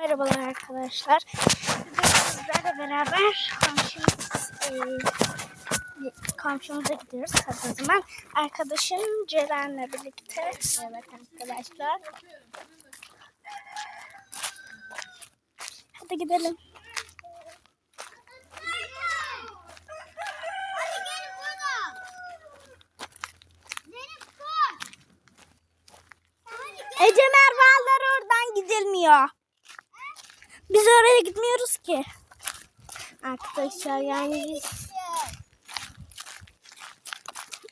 Merhabalar arkadaşlar. Bugün sizlerle beraber komşumuz, e, komşumuza gidiyoruz. Hadi o zaman arkadaşım Ceren'le birlikte. Evet arkadaşlar. Hadi gidelim. Ece Mervalar oradan gidilmiyor. Biz oraya gitmiyoruz ki. Arkadaşlar yani biz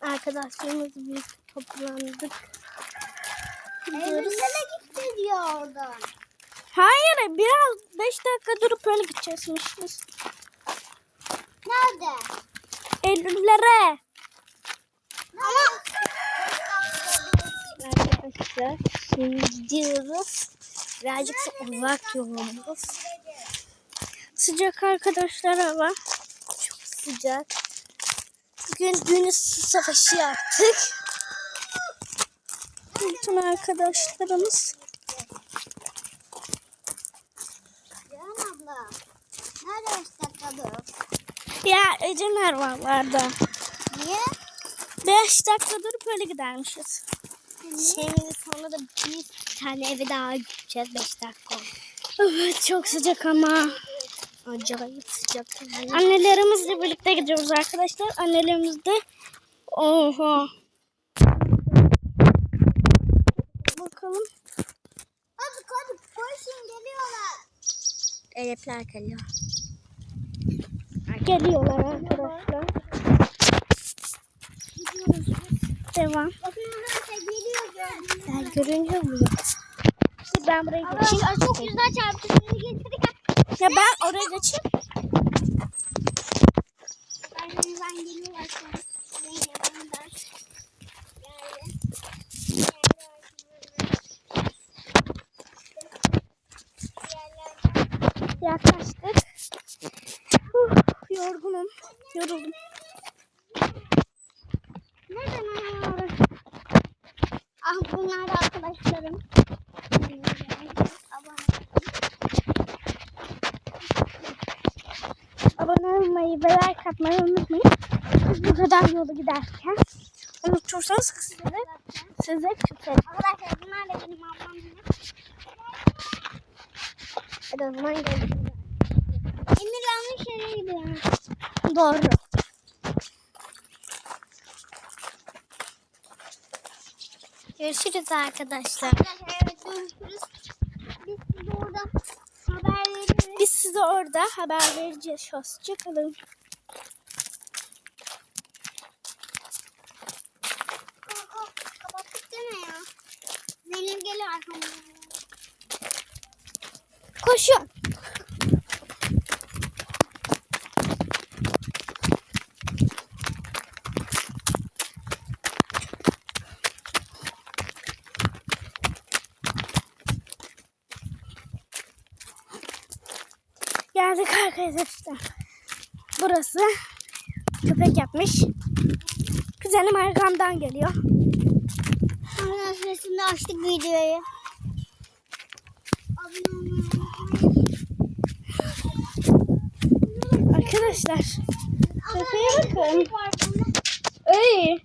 arkadaşlarımız biz toplandık. Gidiyoruz. gitti diyor oradan. Hayır biraz 5 dakika durup öyle gideceğizmiş biz. Nerede? Eylüllere. Ama Arkadaşlar şimdi gidiyoruz. Birazcık uzak yolumuz. Sıcak arkadaşlar hava. Çok sıcak. Bugün dün su savaşı yaptık. Bütün arkadaşlarımız. Ya Ece Mervanlar'da. Niye? 5 dakika durup öyle gidermişiz. Şimdi sonra da bir tane eve daha gideceğiz 5 dakika. Evet çok sıcak ama. Acayip sıcak. Annelerimizle birlikte gidiyoruz arkadaşlar. Annelerimiz de oha. Bakalım. Hadi hadi koşun geliyorlar. Elifler geliyor. Geliyorlar arkadaşlar. Devam. Bakın Ben görünüyor muyum? İşte ben buraya geçeyim. Şimdi çok güzel çarptı. Şimdi getirdik. Ya ben oraya geçeyim. Yaklaştık. Uf, yorgunum. Yoruldum. Nereden ayağım Ah bunlar da arkadaşlarım. Abone olmayı ve like atmayı unutmayın. Biz bu kadar yolu giderken unutursanız size, size küfür. Arkadaşlar bunlar da benim ablam. Hadi o zaman görüşürüz. Emir yanlış yere gidiyor. Doğru. Görüşürüz arkadaşlar. Evet görüşürüz. Biz size orada haber veririz. Biz size orada haber vereceğiz. Hoşçakalın. Kapattık deme ya. Zeynep geliyor arkamdan. Koşun. Geldik arkadaşlar. Burası köpek yapmış. Kuzenim arkamdan geliyor. Arkadaşlar şimdi açtık videoyu. Arkadaşlar. Köpeğe bakın. Ey.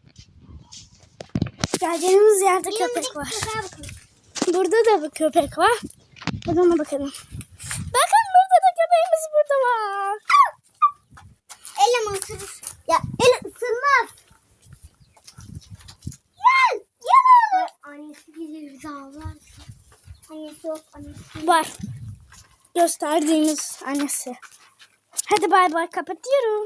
Geldiğimiz yerde köpek var. Burada da bir köpek var. Buradan bakalım. Var. Elim ısırır. Ya el ısırmaz. Gel. Gel. Annesi gelir bizi ağlar. Annesi yok. Annesi Var. Gösterdiğimiz annesi. Hadi bay bay kapatıyorum.